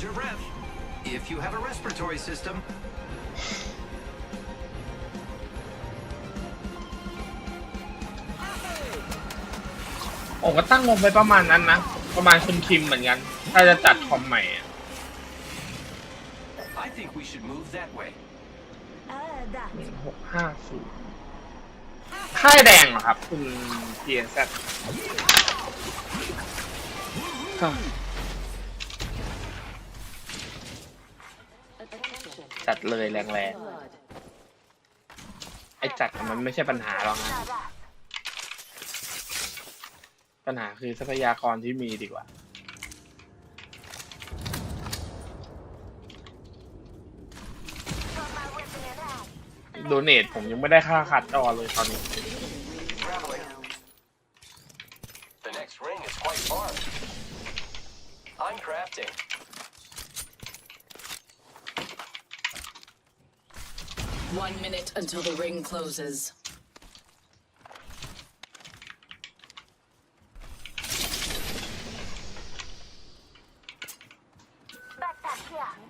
Hold your breath. If you have a respiratory system, ผมก็ตั้งงบไปประมาณนั้นนะ ประมาณคุณคิมเหมือนกัน ถ้าจะจัดคอมใหม่อะ I think we should move that way. หนึ่งหกห้าศูนย์ค่ายแดงเหรอครับ คุณเทียนแซ จัดเลยแรงๆ ไอ้จัดมันไม่ใช่ปัญหาหรอกนะ ปัญหาคือทรัพยากรที่มีดีกว่า โดเนทผมยังไม่ได้ค่าคัดจอเลยตอนนี้ The next ring is quite far. I'm crafting. One minute until the ring closes.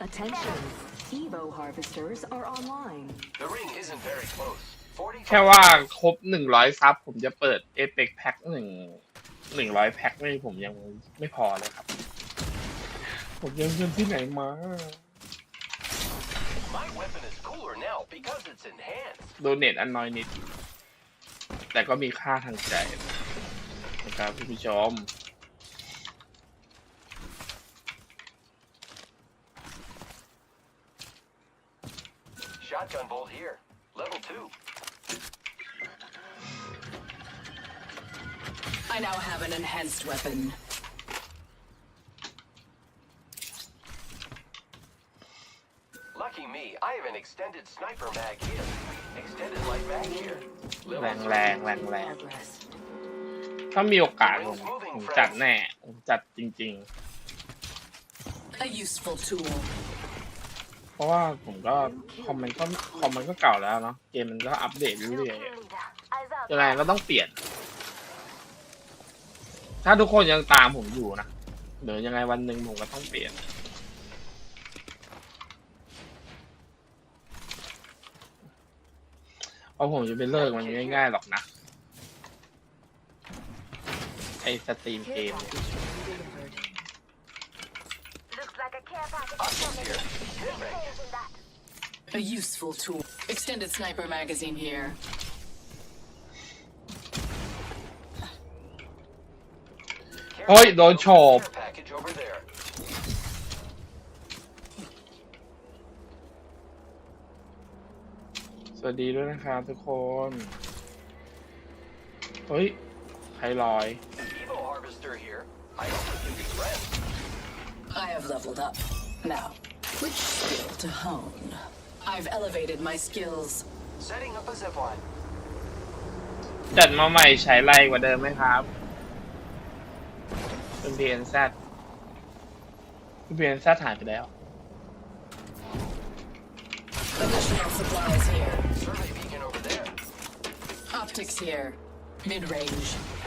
Attention. Evo harvesters are online. The ring isn't very close. 40แค่ว่าครบหนึ่งร้อยซับผมจะเปิดเอ e ปแพ็คหนึ่งหนึ่งร้อยแพ็คนี่ผมยังไม่พอเลยครับ ผมยังเงินที่ไหนมา โดเนทอันน้อยนิด แต่ก็มีค่าทางใจนะครับคุณผู้ชม Shotgun bolt here. Level 2. I now have an enhanced weapon. Extended sniper mag here. Extended light mag here. แร Level ง three. แรงแรงแรง Progress. ถ้ามีโอกาสผมผมจัดแน่ผมจัดจริง A useful tool. ๆ เพราะว่าผมก็คอมมันก็คอมมันก็เก่าแล้วเนาะเกมมันก็อัปเดตเรื่อยๆยังไงก็ต้องเปลี่ยน ถ้าทุกคนยังตามผมอยู่นะเดี๋ยวยังไงวันหนึ่งผมก็ต้องเปลี่ยน เพ ราะผมจะไปเลิกมันง่ายๆหรอกนะ ไอสตรีมเกม Looks like a care package is Optics coming. here. Mid-range. Using that. A useful tool. Extended sniper magazine here. เฮ้ยโดนโฉบ Care package over there. สวัสดีด้วยนะครับทุกคน เฮ้ยใครลอย Evo harvester here. I hope we can be friends. I have leveled up. Now, which skill to hone? I've elevated my skills. Setting up a zip line. จัดมาใหม่ใช้ไรกว่าเดิมไหมครับ เป็นพีเอ็นแซดเป็นพีเอ็นแซดหายไปแล้ว Additional supplies here. Optics here. Mid-range.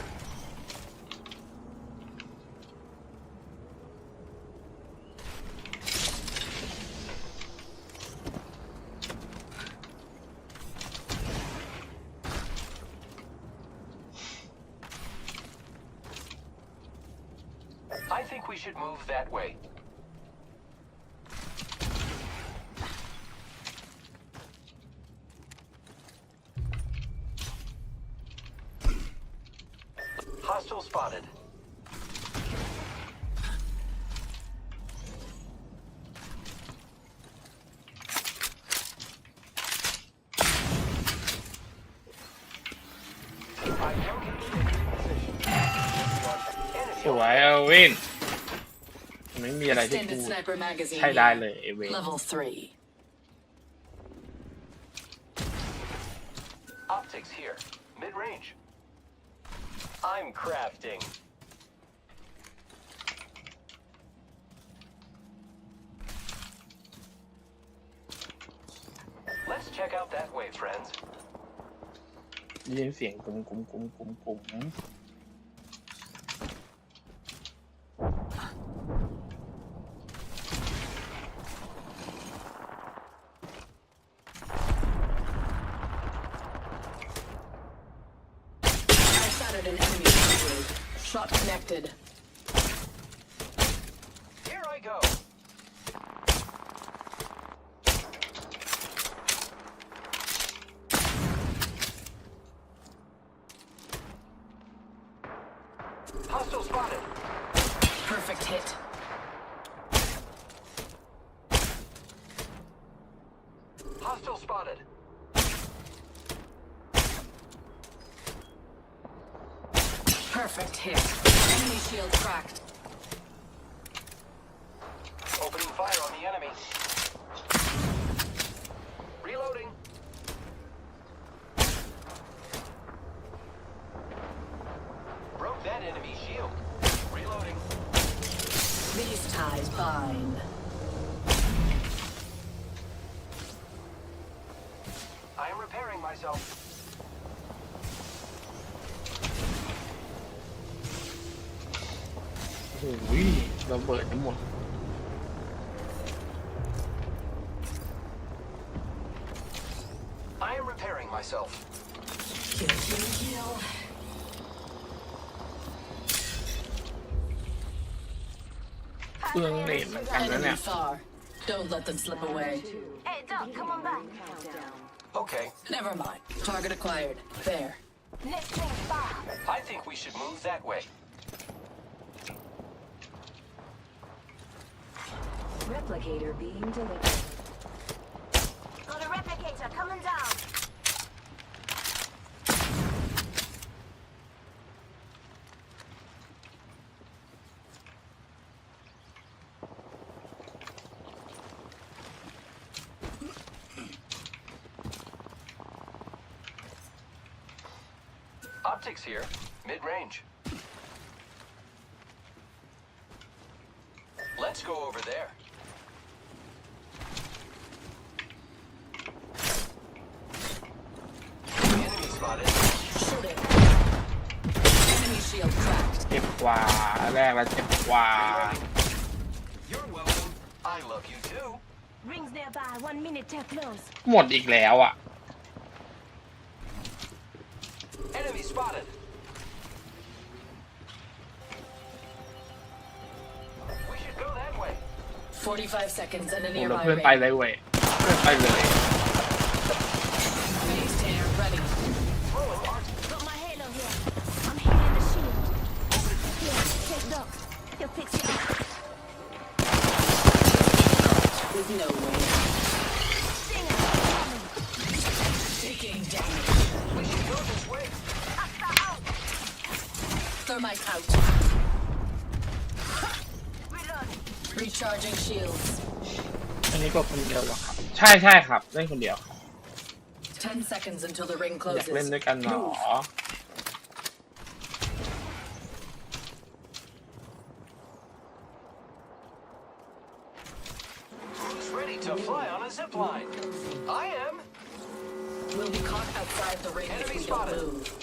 ลวิน ไม่มีอะไรที่ Extended กู sniper magazine ใช้ได้ here. เลยเอเวน Level 3. Optics here. Mid range. I'm crafting. Let's check out that way, friends. ได้ยินเสียงกุ้มกุ้มกุ้มกุ้มกุ้ม Acquired an enemy. Shot connected. Here I go. เบิดทั้งหมด I am repairing myself. Kill, kill, kill. เปลืองเนตเหมือนกันนะ Enemy เนี่ย far. Don't let them slip away. Hey, Doc, come on back. Countdown. Okay. Never mind. Target acquired. There. Next thing far. I think we should move that way. Replicator being delivered. Got a replicator coming down. Optics here. Mid-range. Let's go over there. บกว่าแรกแล้วเจ็บกว่า You're welcome. I love you too. Rings nearby. One minute till close. หมดอีกแล้วอะ Enemy spotted. We should go that way. 45 seconds and a ผมแล้ว nearby เพื่อนไป ring. เลยเว้ยเพื่อนไปเลย Thermite out. Reload. Recharging shields. อันนี้ก็คนเดียวเหรอครับ ใช่ใช่ครับ เล่นคนเดียวครับ 10 seconds until the ring อยากเล่น closes. ด้วยกันหนอ Who's ready to fly on a zip line? I am. We'll be caught outside the ring if Enemy we don't spotted. move.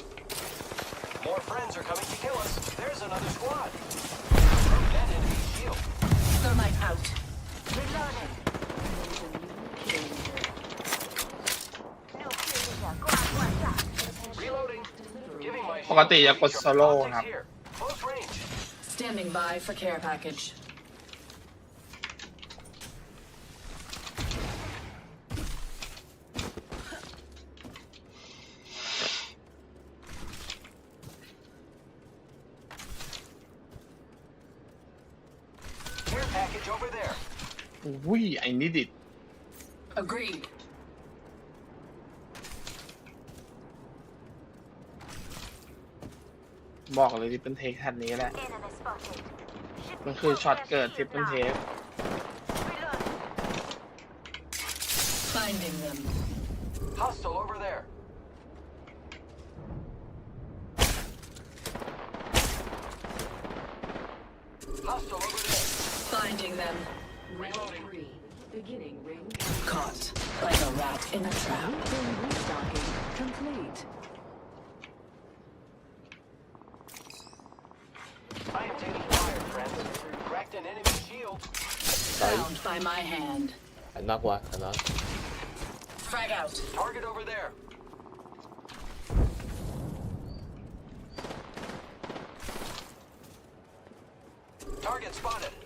More friends are coming to kill us. There's another squad. Broke that enemy shield. Thermite out. Reloading. No kill leader. Go on, go on, Doc. Reloading. Giving my ปกติ shield จะกด recharge. โซโล่ Optics ครับ here. Close range. Standing by for care package. Over there. อุ้ยไอ้นี่ดิด Agreed. บอกเลยที่เป็นเทคทันนี้แหละ Enemy spotted. Should มัน be คือช็อต close to เกิด the ทิปเป็น shield เท now. ป Reload. Finding them. Hostile over there. Hostile over there. Finding them. Reloading. Beginning ring. Caught like a rat in a trap. Ring restocking complete. I am taking fire, friends. Cracked an enemy shield. found by my hand. I knock what? I knock. Frag out. Target over there. Target spotted.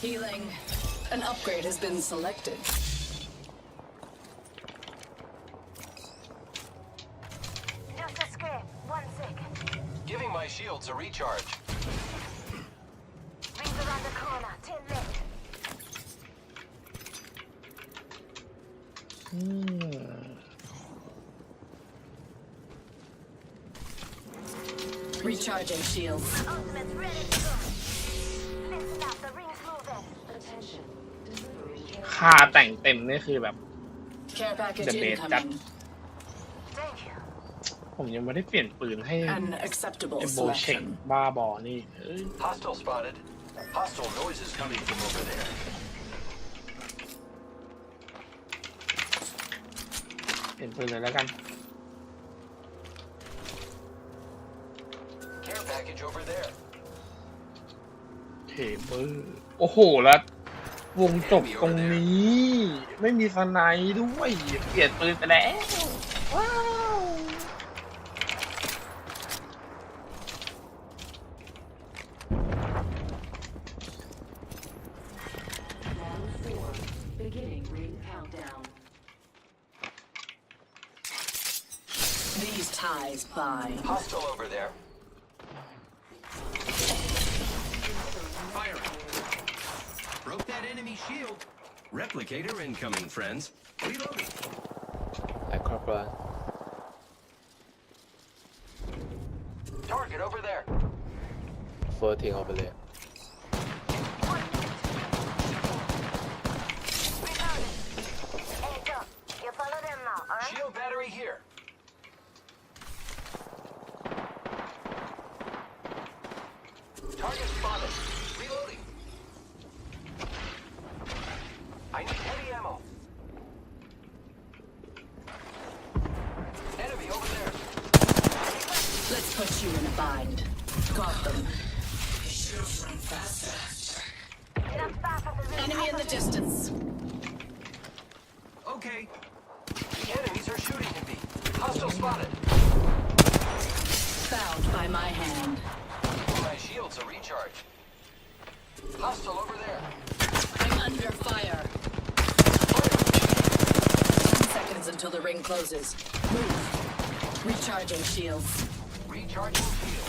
Healing. An upgrade has been selected. Just a scrape. One second. Giving my shields a recharge. Rings around the corner. Ten left. อืม Recharging shields. Ultimate's ready ค่าแต่งเต็มนี่คือแบบ Care package The bait incoming. Thank you. ผมยังไม่ได้เปลี่ยนปืนให้ An acceptable เอโบเช็ค selection. บ้าบอนี่เอ้ย Hostile spotted. Hostile noises coming from over there. เปลี่ยนปืนเลยแล้วกัน Care package over there. เทเบอร์โอ้โหแล้ว วงจบตรงนี้ ไม่มีสไนด์ด้วยเปลี่ยนปืนไปแล้วว้าว These ties by. Hostile over there. shield. Replicator incoming, friends. Reloading. Acroplan. Target over there. Floating over there. Okay. The enemies are shooting at me. Hostile spotted. Found by my hand. My shields are recharged. Hostile over there. I'm under fire. Ten seconds until the ring closes. Move. Recharging shields. Recharging shield.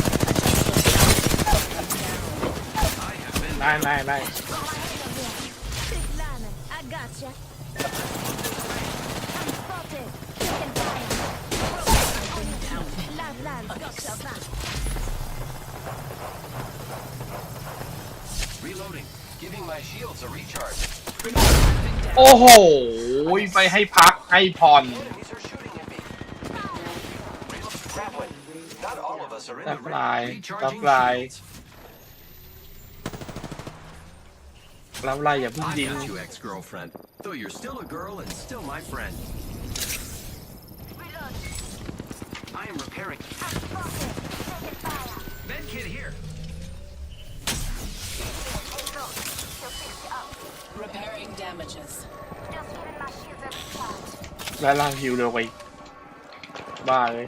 fire. Lifeline, got your back. reloading. Giving my shields a recharge. โอ้โห ไปให้พักให้ผ่อน Enemies are shooting at me. Grappling. Not all of us are in ตั the บ ring. ลาย Recharging ตับลาย shields. รับลายอย่าเพิ่ง I ยิง got you, ex-girlfriend. Though you're still a girl and still my friend. Reload. I am repairing. I'm spotted. Taking fire. Medkit here. Hang on. She'll fix you up. Repairing damages. Just giving my shield a recharge. แล้วล่างฮิวเร็วไปบ้าเลย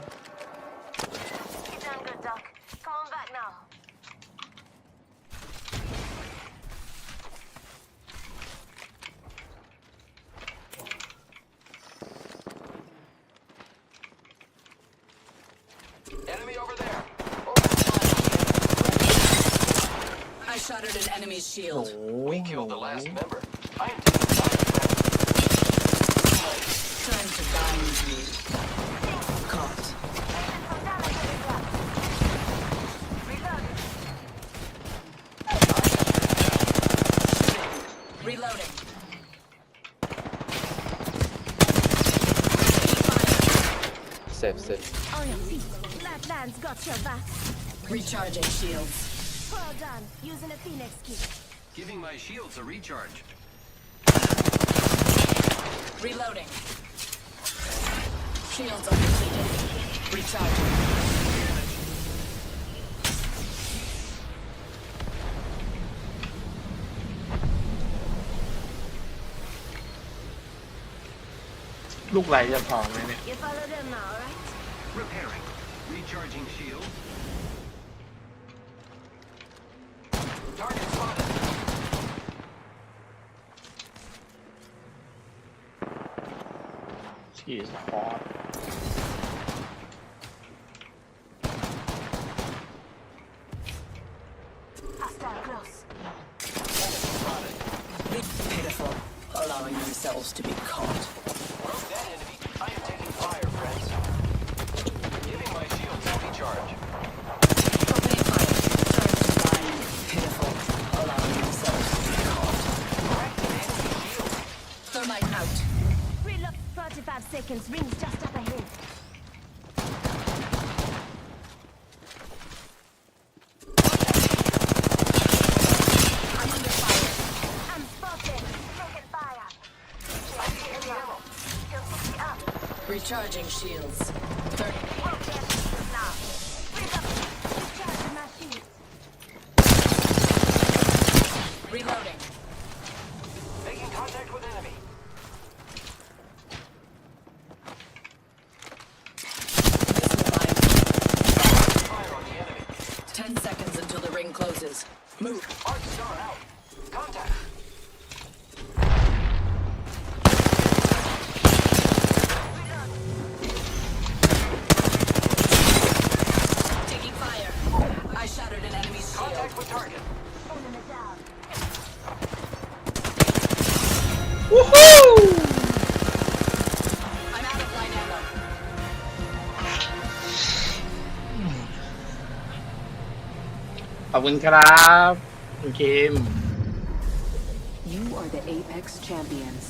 Safe, safe. On your feet. Flatland's got your back. Recharging shields. Well done. Using a phoenix kit. Giving my shields a recharge. Reloading. Shields are depleted. Recharging. -ลูกไหลจะพอไหมเนี่ย You follow them now, right? Repairing. Recharging shield. Jeez, hard. Hostile close. Pitiful. Allowing themselves to be caught. Recharging shields. 30 คุณครับคุณคิม You are the Apex champions.